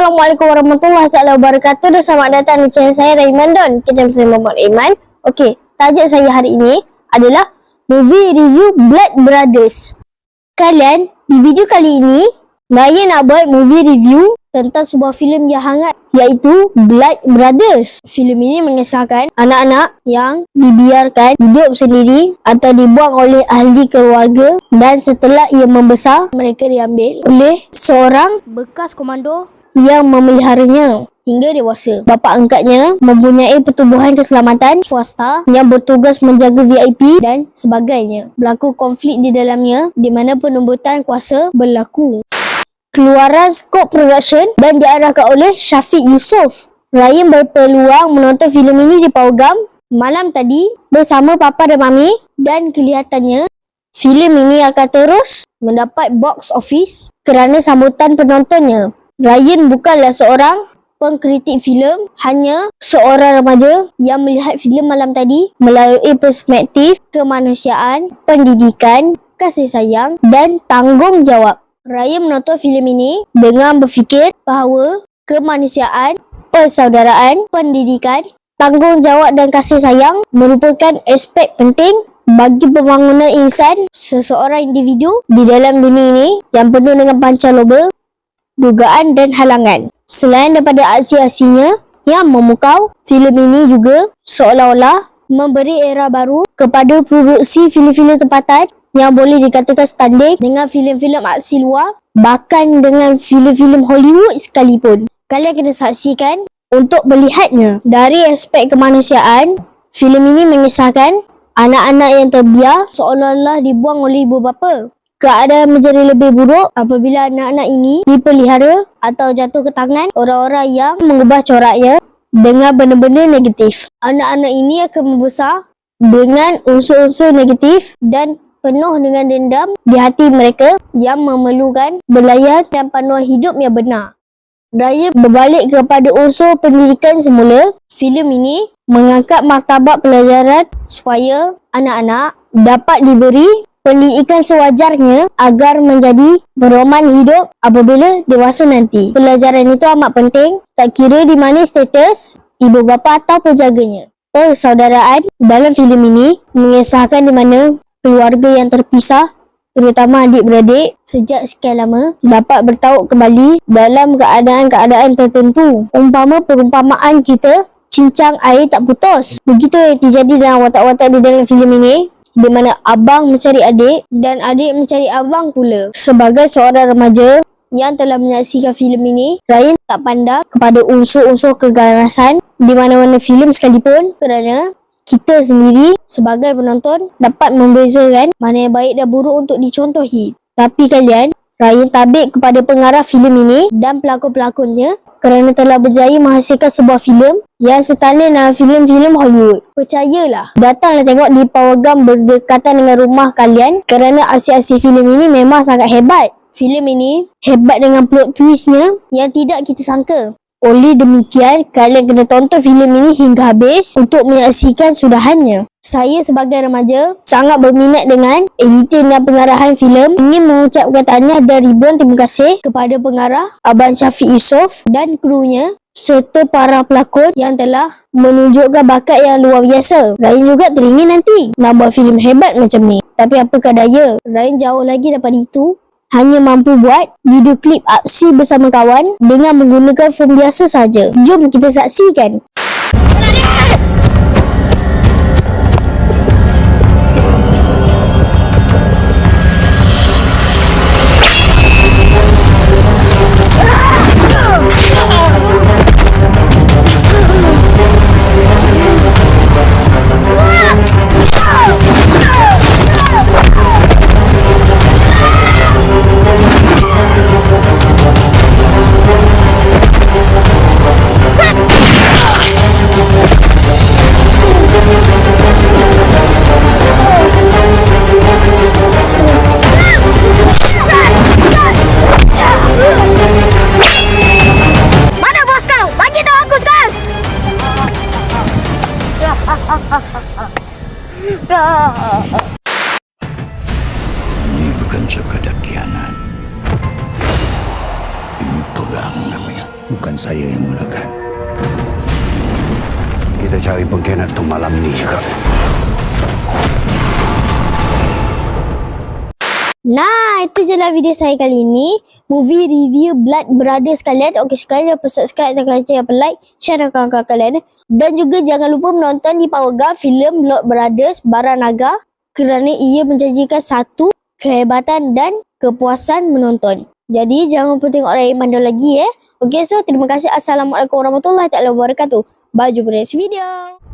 Assalamualaikum warahmatullahi wabarakatuh dan selamat datang di channel saya Raiman Don. Kita bersama Muhammad Iman. Okey, tajuk saya hari ini adalah movie review Blood Brothers. Kalian, di video kali ini, saya nak buat movie review tentang sebuah filem yang hangat iaitu Blood Brothers. Filem ini mengisahkan anak-anak yang dibiarkan hidup sendiri atau dibuang oleh ahli keluarga dan setelah ia membesar, mereka diambil oleh seorang bekas komando yang memeliharanya hingga dewasa. Bapa angkatnya mempunyai pertubuhan keselamatan swasta yang bertugas menjaga VIP dan sebagainya. Berlaku konflik di dalamnya di mana penumbutan kuasa berlaku. Keluaran Scope Production dan diarahkan oleh Syafiq Yusof. Ryan berpeluang menonton filem ini di Pawagam malam tadi bersama papa dan mami dan kelihatannya filem ini akan terus mendapat box office kerana sambutan penontonnya. Ryan bukanlah seorang pengkritik filem, hanya seorang remaja yang melihat filem malam tadi melalui perspektif kemanusiaan, pendidikan, kasih sayang dan tanggungjawab. Raya menonton filem ini dengan berfikir bahawa kemanusiaan, persaudaraan, pendidikan, tanggungjawab dan kasih sayang merupakan aspek penting bagi pembangunan insan seseorang individu di dalam dunia ini yang penuh dengan pancaroba, dugaan dan halangan. Selain daripada aksi-aksinya yang memukau, filem ini juga seolah-olah memberi era baru kepada produksi filem-filem tempatan yang boleh dikatakan standing dengan filem-filem aksi luar bahkan dengan filem-filem Hollywood sekalipun. Kalian kena saksikan untuk melihatnya. Dari aspek kemanusiaan, filem ini mengisahkan anak-anak yang terbiar seolah-olah dibuang oleh ibu bapa. Keadaan menjadi lebih buruk apabila anak-anak ini dipelihara atau jatuh ke tangan orang-orang yang mengubah coraknya dengan benda-benda negatif. Anak-anak ini akan membesar dengan unsur-unsur negatif dan penuh dengan dendam di hati mereka yang memerlukan belayan dan panduan hidup yang benar. Daya berbalik kepada unsur pendidikan semula, filem ini mengangkat martabat pelajaran supaya anak-anak dapat diberi pendidikan sewajarnya agar menjadi peroman hidup apabila dewasa nanti. Pelajaran itu amat penting, tak kira di mana status ibu bapa atau penjaganya. Persaudaraan dalam filem ini mengisahkan di mana keluarga yang terpisah terutama adik-beradik sejak sekian lama dapat bertaut kembali dalam keadaan-keadaan tertentu. Umpama perumpamaan kita cincang air tak putus. Begitu yang terjadi dalam watak-watak di dalam filem ini di mana abang mencari adik dan adik mencari abang pula. Sebagai seorang remaja yang telah menyaksikan filem ini, Ryan tak pandang kepada unsur-unsur keganasan di mana-mana filem sekalipun kerana kita sendiri sebagai penonton dapat membezakan mana yang baik dan buruk untuk dicontohi. Tapi kalian, Ryan tabik kepada pengarah filem ini dan pelakon-pelakonnya kerana telah berjaya menghasilkan sebuah filem yang setanding dengan filem-filem Hollywood. Percayalah, datanglah tengok di Pawagam berdekatan dengan rumah kalian kerana aksi-aksi filem ini memang sangat hebat. Filem ini hebat dengan plot twistnya yang tidak kita sangka. Oleh demikian, kalian kena tonton filem ini hingga habis untuk menyaksikan sudahannya. Saya sebagai remaja sangat berminat dengan editing dan pengarahan filem. Ingin mengucapkan tahniah dan ribuan terima kasih kepada pengarah Abang Syafiq Yusof dan krunya serta para pelakon yang telah menunjukkan bakat yang luar biasa. Ryan juga teringin nanti nak buat filem hebat macam ni. Tapi apakah daya, Ryan jauh lagi daripada itu hanya mampu buat video klip aksi bersama kawan dengan menggunakan phone biasa saja. Jom kita saksikan. Ini bukan sekadar kianan. Ini perang namanya. saya yang mulakan. Kita cari pengkhianat tu malam ni juga. Nah, itu je lah video saya kali ni. Movie review Blood Brothers kalian. Okey, sekarang jangan lupa subscribe jangan lupa like, share dengan kawan-kawan kalian. Dan juga jangan lupa menonton di Power Guard filem Blood Brothers Baranaga kerana ia menjanjikan satu kehebatan dan kepuasan menonton. Jadi, jangan lupa tengok Ray Mandor lagi eh. Okey, so terima kasih. Assalamualaikum warahmatullahi wabarakatuh. Di next video.